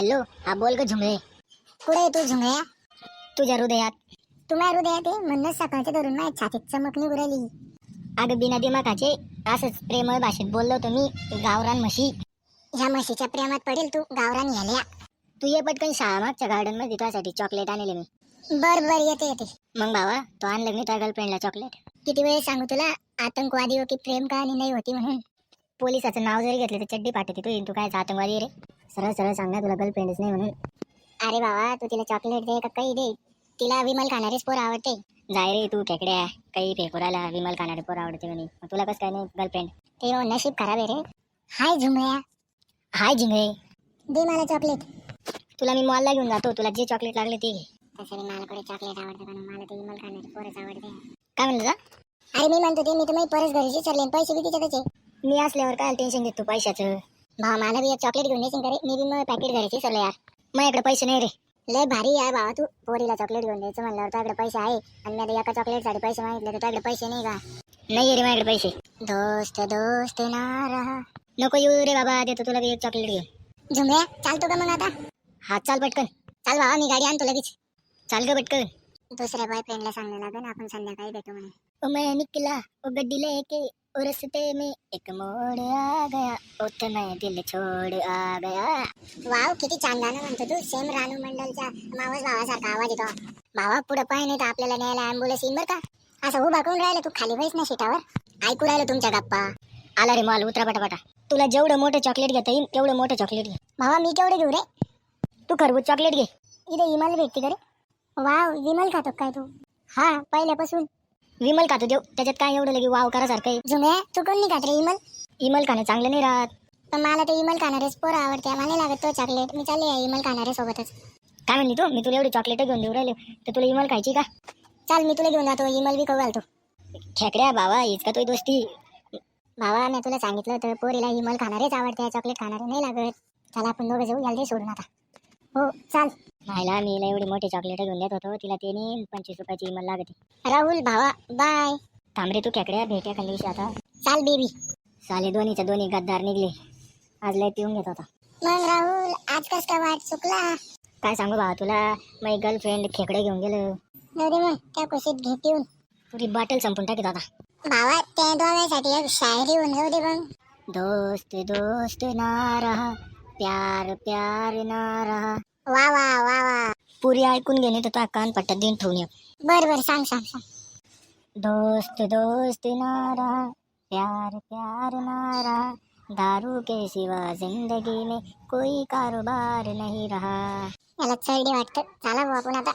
Hello हा बोल ग झुंगळे कुठे आहे तू झुंगळ्या तुझ्या हृदयात. तू माझ्या हृदयात आहे? म्हणूनच सकाळच्या धरून माझ्या छातीत चमक निघू राहिली. अगं बिना दिमाखाचे असंच प्रेमळ भाषेत बोललो होतो मी गावरान म्हशी. ह्या म्हशीच्या प्रेमात पडेल तू गावरान ह्याल्या तू ये पटकन शाळा मागच्या गार्डनमध्ये तुझ्यासाठी चॉकलेट आणले मी. बर बर येते येते. मग भावा तो आणलं नाही त्या गर्लफ्रेंडला चॉकलेट किती वेळ सांगू तुला आतंकवादी हो की प्रेम कहाणी नाही होती म्हणून. पोलिसाचं नाव जरी घेतलं तर चड्डी पाठवते तू तू काय आतंकवादी रे? सरळ सरळ सांग ना तुला गर्लफ्रेंडच नाही म्हणून. अरे बाबा तू तिला चॉकलेट दे का काही दे? तिला विमल खाणारेच पोर आवडते. जाय रे तू खेकड्या काही फेकुराला विमल खाणारे पोर आवडते म्हणे. तुला कसं काय नाही गर्लफ्रेंड ते हो, नशीब खराब आहे रे. हाय झुंगळ्या हाय जिंगळे दे मला चॉकलेट तुला मी मॉलला घेऊन जातो. तुला जे चॉकलेट लागले ते घे. तसं मला कडे चॉकलेट आवडतं पण मला ते विमल खाणारे पोरच आवडते. काय म्हणलं अरे मी म्हणतो ते मी तुम्ही परस घरी विचारले. पैसे तिच्यातच आहे. मी असल्यावर काय टेन्शन घेतो पैशाचं? भाव मला बी एक चॉकलेट घेऊन द्यायची करे मी बी मग पॅकेट घरी विचारलं यार. माझ्याकडे पैसे नाही रे. लय भारी आहे भावा तू. पोरीला चॉकलेट घेऊन द्यायचं म्हणल्यावर तुझ्याकडे पैसे आहे. आणि मी आता एका चॉकलेटसाठी पैसे मागितले तर तुझ्याकडे पैसे नाही का? नाही रे माझ्याकडे पैसे. दोस्त दोस्त ना रहा नको येऊ रे बाबा देतो तुला बी एक चॉकलेट घेऊन. झुमऱ्या चालतो का मग आता? हात चाल पटकन. चाल भावा मी गाडी आणतो लगेच. चाल ग पटकन. दुसऱ्या बॉयफ्रेंडला सांगणं लागेल आपण संध्याकाळी भेटू म्हणून ओ मैं निकला ओ गड्डी लेके ओ रस्ते में एक मोड़ आ गया ओत मैं दिल छोड़ आ गया। वाव किती छान गाणं म्हणतो तू. सेम रानू मंडलच्या मावस भावासारखा आवाज येतो. भावा पुढे पाय नाही तर आपल्याला न्यायला अँब्युलन्स येईल बरं का? असं उभा करून राहिलं? तू खाली बैस ना सीटावर ऐकू राहिलो तुमच्या गप्पा. आला रे माल उतरा पटापटा. तुला जेवढं मोठं चॉकलेट घेता येईल तेवढं मोठं चॉकलेट घे. भावा मी केवढे घेऊ रे? तू खरबूज चॉकलेट घे. इथे इमल भेटते का रे? वाव विमल खातो काय तू? हा पहिल्यापासून. विमल खातो देऊ त्याच्यात काय एवढं लगे वाव करासारखं आहे? जुम्या तू कोण नाही खात रे इमल इमल खाणं चांगलं नाही राहत. पण मला तर इमल खाणारेच पोरं आवडते मला नाही लागत तो चॉकलेट मी चालले आहे इमल खाणारे सोबतच. काय म्हणली तू? मी तुला एवढी चॉकलेट घेऊन देऊ राहिले. तर तुला इमल खायची का? चाल मी तुला घेऊन जातो इमल बी खाऊ घालतो. खेकड्या बाबा हीच का तुझी दोस्ती. भावा मी तुला सांगितलं होतं पोरीला इमल खाणारेच आवडते चॉकलेट खाणारे नाही लागत. चला आपण दोघं जाऊ याला दे सोडून आता. हो चाल. नाहीला मी हिला एवढी मोठी चॉकलेट घेऊन देत होतो. तिला ते नाही पंचवीस रुपयाची इमल लागते राहुल भावा बाय थांब रे तू खेकड्या भेट्या खाल्ली आता. चाल बेबी साले दोन्हीच्या दोन्ही गद्दार निघले. आज लय पिऊन घेत होता. मग राहुल आज कस काय वाट चुकला? काय सांगू बा तुला माझी गर्लफ्रेंड खेकडे घेऊन गेलं. दे मग त्या कुशीत घेत येऊन पुरी बॉटल संपून टाकीत आता भावा त्या दोघांसाठी एक शायरी होऊन जाऊ दे मग. दोस्त दोस्त ना रहा प्यार प्यार ना रहा वा वा वा वा. पुरी ऐकून घेणे तर कान पट्ट्यात देऊन ठेवून ये. बर बर सांग सांग सांग. दोस्त दोस्त ना रहा प्यार प्यार ना रहा दारू के सिवा जिंदगी में कोई कारोबार नहीं रहा. याला चढली वाटतं. चला भाऊ आपण आता.